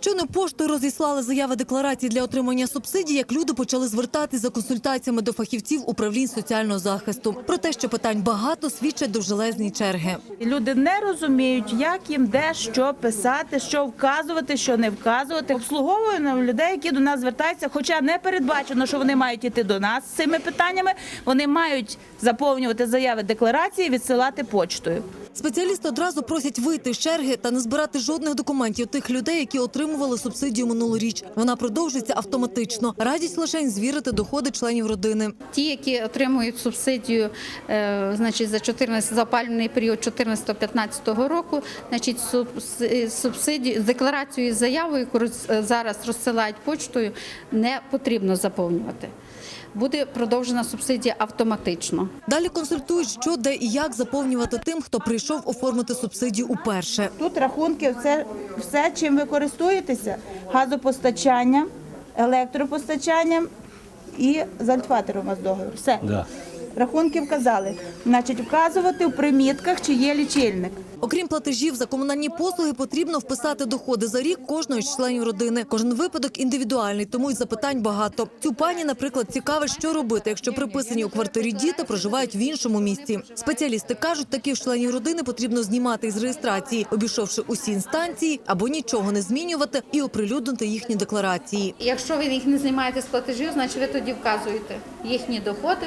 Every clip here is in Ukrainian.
Щойно поштою розіслали заяви декларації для отримання субсидій, як люди почали звертатись за консультаціями до фахівців управлінь соціального захисту. Про те, що питань багато, свідчать довжелезні черги. Люди не розуміють, як їм де що писати, що вказувати, що не вказувати. Обслуговуємо людей, які до нас звертаються, хоча не передбачено, що вони мають іти до нас з цими питаннями. Вони мають заповнювати заяви декларації, відсилати почтою. Спеціалісти одразу просять вийти з черги та не збирати жодних документів тих людей, які отримували субсидію минулоріч. Вона продовжується автоматично. Радість лише звірити доходи членів родини. Ті, які отримують субсидію, е, значить за 14 за опалювальний період 14-15 року, значить субс- субсидію декларацію із заявою, яку зараз розсилають почтою, не потрібно заповнювати. Буде продовжена субсидія автоматично. Далі консультують, що де і як заповнювати тим, хто прийшов оформити субсидію уперше. Тут рахунки, все, все чим ви користуєтеся: газопостачанням, електропостачанням і з альтфатером у вас договір. Все. Да. Рахунки вказали. Значить, вказувати в примітках, чи є лічильник. Окрім платежів за комунальні послуги, потрібно вписати доходи за рік кожного з членів родини. Кожен випадок індивідуальний, тому й запитань багато. Цю пані, наприклад, цікавить, що робити, якщо приписані у квартирі діти проживають в іншому місті. Спеціалісти кажуть, таких членів родини потрібно знімати із реєстрації, обійшовши усі інстанції або нічого не змінювати і оприлюднити їхні декларації. Якщо ви їх не знімаєте з платежів, значить ви тоді вказуєте їхні доходи.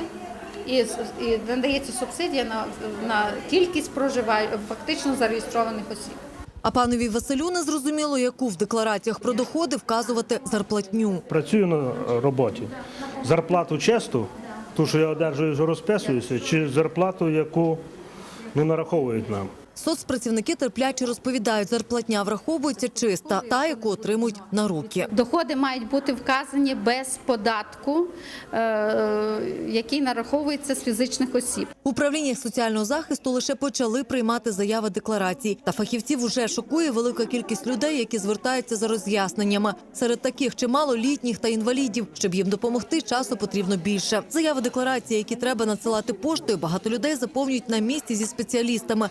І, і надається субсидія на, на кількість проживаю, фактично зареєстрованих осіб. А панові Василю не зрозуміло, яку в деклараціях про доходи вказувати зарплатню. Працюю на роботі. Зарплату честу, ту, що я одержую, розписуюся, чи зарплату, яку не нараховують нам. Соцпрацівники терпляче розповідають, зарплатня враховується чиста, та яку отримують на руки. Доходи мають бути вказані без податку, е, який нараховується з фізичних осіб. В управліннях соціального захисту лише почали приймати заяви декларацій. Та фахівців уже шокує велика кількість людей, які звертаються за роз'ясненнями. Серед таких чимало літніх та інвалідів. Щоб їм допомогти, часу потрібно більше. Заяви декларації, які треба надсилати поштою, багато людей заповнюють на місці зі спеціалістами.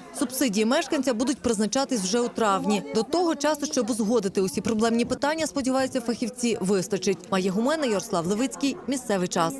Субсидії мешканця будуть призначатись вже у травні. До того часу, щоб узгодити усі проблемні питання, сподіваються фахівці, вистачить. Має гумена Ярослав Левицький. Місцевий час.